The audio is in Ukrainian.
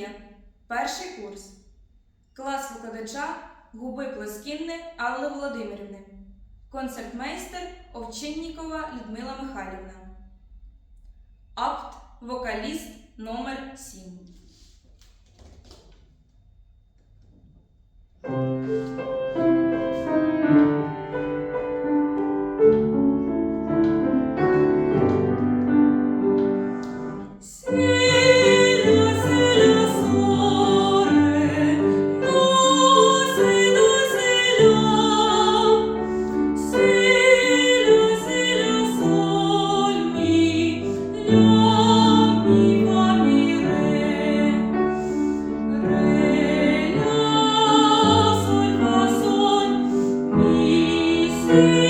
Біологія. Перший курс. Клас викладача Губи Плоскінни Алли Володимирівни. Концертмейстер Овчиннікова Людмила Михайлівна. Апт вокаліст номер 7 Thank you. Thank you.